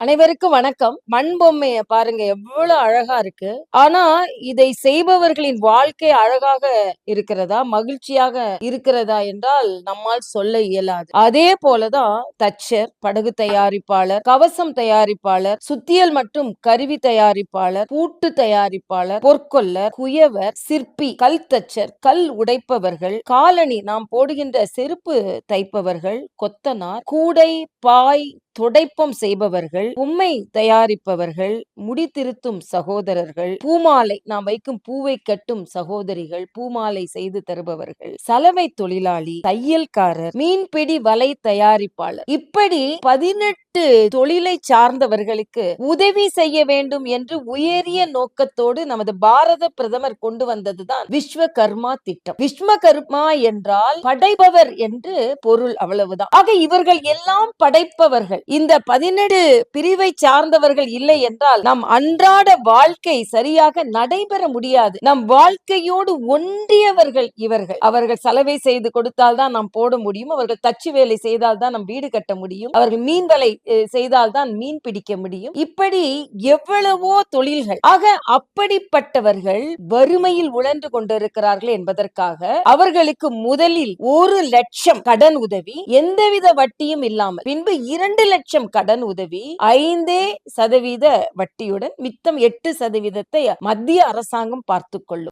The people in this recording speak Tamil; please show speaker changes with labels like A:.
A: அனைவருக்கும் வணக்கம். மண் பொம்மைய பாருங்க எவ்வளவு அழகா இருக்கு. ஆனா இதை செய்பவர்களின் வாழ்க்கை அழகாக இருக்கிறதா மகிழ்ச்சியாக இருக்கிறதா என்றால் நம்மால் சொல்ல இயலாது. அதே போலதான் தச்சர் படகு தயாரிப்பாளர் கவசம் தயாரிப்பாளர் சுத்தியல் மற்றும் கருவி தயாரிப்பாளர் பூட்டு தயாரிப்பாளர் பொற்கொல்லர் குயவர் சிற்பி கல் தச்சர் கல் உடைப்பவர்கள் காலணி நாம் போடுகின்ற செருப்பு தைப்பவர்கள் கொத்தனார் கூடை பாய் துடைப்பம் செய்பவர்கள் உம்மை தயாரிப்பவர்கள் முடி திருத்தும் சகோதரர்கள் பூமாலை நாம் வைக்கும் பூவை கட்டும் சகோதரிகள் பூமாலை செய்து தருபவர்கள் சலவை தொழிலாளி தையல்காரர் மீன்பிடி வலை தயாரிப்பாளர். இப்படி பதினெட்டு தொழிலை சார்ந்தவர்களுக்கு உதவி செய்ய வேண்டும் என்று உயரிய நோக்கத்தோடு நமது பாரத பிரதமர் கொண்டு வந்ததுதான் விஸ்வகர்மா திட்டம். விஸ்வகர்மா என்றால் படைப்பவர் என்று பொருள் அவ்வளவுதான். ஆக இவர்கள் எல்லாம் படைப்பவர்கள். இந்த பதினெடு பிரிவை சார்ந்தவர்கள் இல்லை என்றால் நம் அன்றாட வாழ்க்கை சரியாக நடைபெற முடியாது. நம் வாழ்க்கையோடு ஒன்றியவர்கள் இவர்கள். அவர்கள் சலவை செய்து கொடுத்தால் தான் நாம் போட முடியும். அவர்கள் தச்சு வேலை செய்தால் தான் நம் வீடு கட்ட முடியும். அவர்கள் மீன் செய்தால்தான் மீன் பிடிக்க முடியும். இப்படி எவ்வளவோ தொழில்கள். ஆக அப்படிப்பட்டவர்கள் வறுமையில் உழன்று கொண்டிருக்கிறார்கள் என்பதற்காக அவர்களுக்கு முதலில் ஒரு லட்சம் கடன் உதவி எந்தவித வட்டியும் இல்லாமல். பின்பு இரண்டு லட்சம் கடன் உதவி ஐந்தே சதவீத வட்டியுடன் மித்தம் எட்டு சதவீதத்தை மத்திய அரசாங்கம் பார்த்து கொள்ளும்.